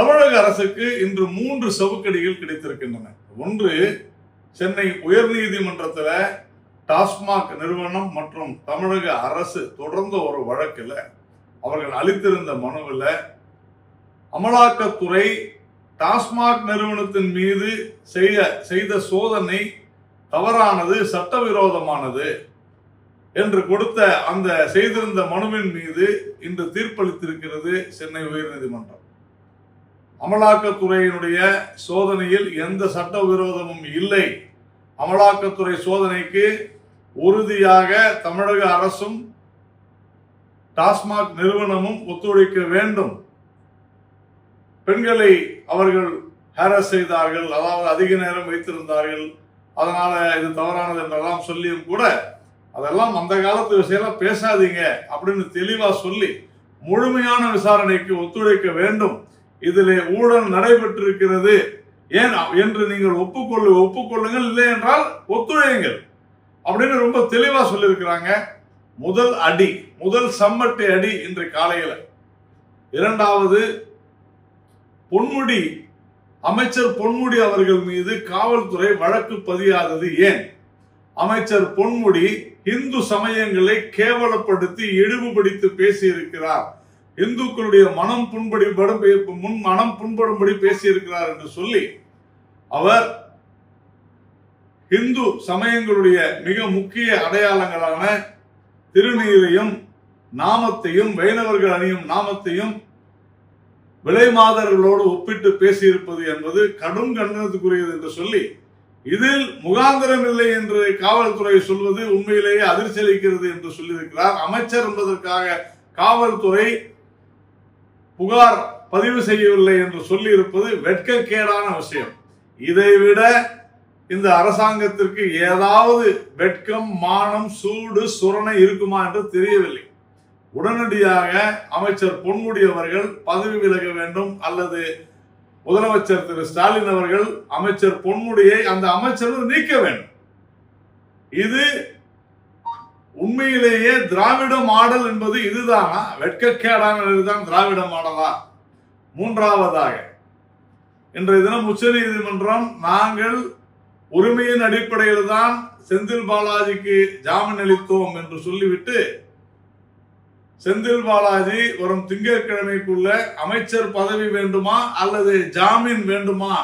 தமிழக அரசுக்கு இன்று மூன்று சவுக்கடிகள் கிடைத்திருக்கின்றன. ஒன்று சென்னை உயர்நீதிமன்றத்தில் டாஸ்மாக் நிறுவனம் மற்றும் தமிழக அரசு தொடர்ந்த ஒரு வழக்கில் அவர்கள் அளித்திருந்த மனுவில் அமலாக்கத்துறை டாஸ்மாக் நிறுவனத்தின் மீது செய்ய செய்த சோதனை தவறானது சட்டவிரோதமானது என்று கொடுத்த அந்த செய்திருந்த மனுவின் மீது இன்று தீர்ப்பளித்திருக்கிறது சென்னை உயர்நீதிமன்றம். அமலாக்கத்துறையினுடைய சோதனையில் எந்த சட்டவிரோதமும் இல்லை. அமலாக்கத்துறை சோதனைக்கு உறுதியாக தமிழக அரசும் டாஸ்மாக் நிறுவனமும் ஒத்துழைக்க வேண்டும். பெண்களை அவர்கள் ஹேரஸ் செய்தார்கள் அதாவது அதிக நேரம் வைத்திருந்தார்கள். அதனால இது தவறானது என்றெல்லாம் சொல்லியும் கூட அதெல்லாம் அந்த காலத்து விஷயம் பேசாதீங்க அப்படின்னு தெளிவா சொல்லி முழுமையான விசாரணைக்கு ஒத்துழைக்க வேண்டும். இதிலே ஊழல் நடைபெற்றிருக்கிறது. ஏன் என்று நீங்கள் ஒப்புக்கொள்ளு ஒப்புக்கொள்ளுங்கள் இல்லை என்றால் ஒத்துழையுங்கள். அப்படின்னு ரொம்ப தெளிவாக சொல்லியிருக்கிறாங்க. முதல் அடி முதல் சம்மட்டு அடி இன்று காலையில். இரண்டாவது பொன்முடி அமைச்சர் பொன்முடி அவர்கள் மீது காவல்துறை வழக்கு பதியாதது ஏன்? அமைச்சர் பொன்முடி இந்து சமயங்களை கேவலப்படுத்தி இழிவுபடுத்தி பேசியிருக்கிறார். இந்துக்களுடைய மனம் புண்படி முன் மனம் புண்படும்படி பேசியிருக்கிறார் என்று சொல்லி அவர் இந்து சமயங்களுடைய மிக முக்கிய அடையாளங்களான திருநீரையும் நாமத்தையும் வைணவர்கள் அணியும் நாமத்தையும் விலை மாதர்களோடு ஒப்பிட்டு பேசியிருப்பது என்பது கடும் கண்டனத்துக்குரியது என்று சொல்லி இதில் முகாந்திரம் இல்லை என்று காவல்துறை சொல்வது உண்மையிலேயே அதிர்ச்சி அளிக்கிறது என்று சொல்லியிருக்கிறார். அமைச்சர் என்பதற்காக காவல்துறை புகார் பதிவு செய்யவில்லை என்று சொல்லி இருப்பது வெட்கக்கேடான விஷயம். இதை விட இந்த அரசாங்கத்திற்கு ஏதாவது வெட்கம் மானம் சூடு சுரணை இருக்குமா என்று தெரியவில்லை. உடனடியாக அமைச்சர் பொன்முடி அவர்கள் பதவி விலக வேண்டும் அல்லது முதலமைச்சர் திரு ஸ்டாலின் அவர்கள் அமைச்சர் பொன்முடியை அந்த அமைச்சர் நீக்க வேண்டும். இது உண்மையிலேயே திராவிட மாடல் என்பது இதுதானா? வெட்கக்கேடானது தான் திராவிட மாடலா? மூன்றாவதாக இன்றைய தினம் உச்ச நீதிமன்றம் நாங்கள் உரிமையின் அடிப்படையில் தான் செந்தில் பாலாஜிக்கு ஜாமீன் அளித்தோம் என்று சொல்லிவிட்டு செந்தில் பாலாஜி வரும் திங்கட்கிழமைக்குள்ள அமைச்சர் பதவி வேண்டுமா அல்லது ஜாமீன் வேண்டுமா?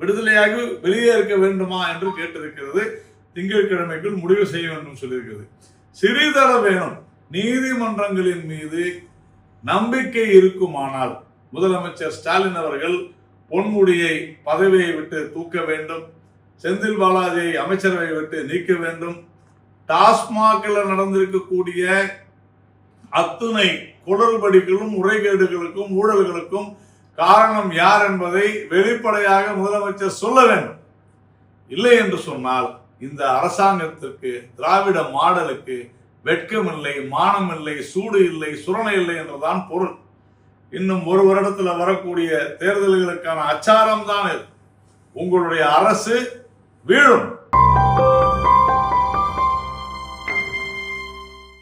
விடுதலையாக வெளியே இருக்க வேண்டுமா என்று கேட்டிருக்கிறது. திங்கட்கிழமைக்குள் முடிவு செய்ய வேண்டும் சொல்லியிருக்கிறது. சிறிதர வேணும். நீதிமன்றங்களின் மீது நம்பிக்கை இருக்குமானால் முதலமைச்சர் ஸ்டாலின் அவர்கள் பொன்முடியை பதவியை விட்டு தூக்க வேண்டும். செந்தில் பாலாஜியை அமைச்சரவை விட்டு நீக்க வேண்டும். டாஸ்மாகில் நடந்திருக்கக்கூடிய அத்துணை குடல்படிகளும் முறைகேடுகளுக்கும் ஊழல்களுக்கும் காரணம் யார் என்பதை வெளிப்படையாக முதலமைச்சர் சொல்ல வேண்டும். இல்லை என்று சொன்னால் இந்த அரசாங்கத்திற்கு திராவிட மாடலுக்கு வெட்கம் இல்லை மானம் இல்லை சூடு இல்லை சுரணை இல்லை என்றுதான் பொருள். இன்னும் ஒரு வருடத்துல வரக்கூடிய தேர்தல்களுக்கான அச்சாரம் தான் உங்களுடைய அரசு வீழும்.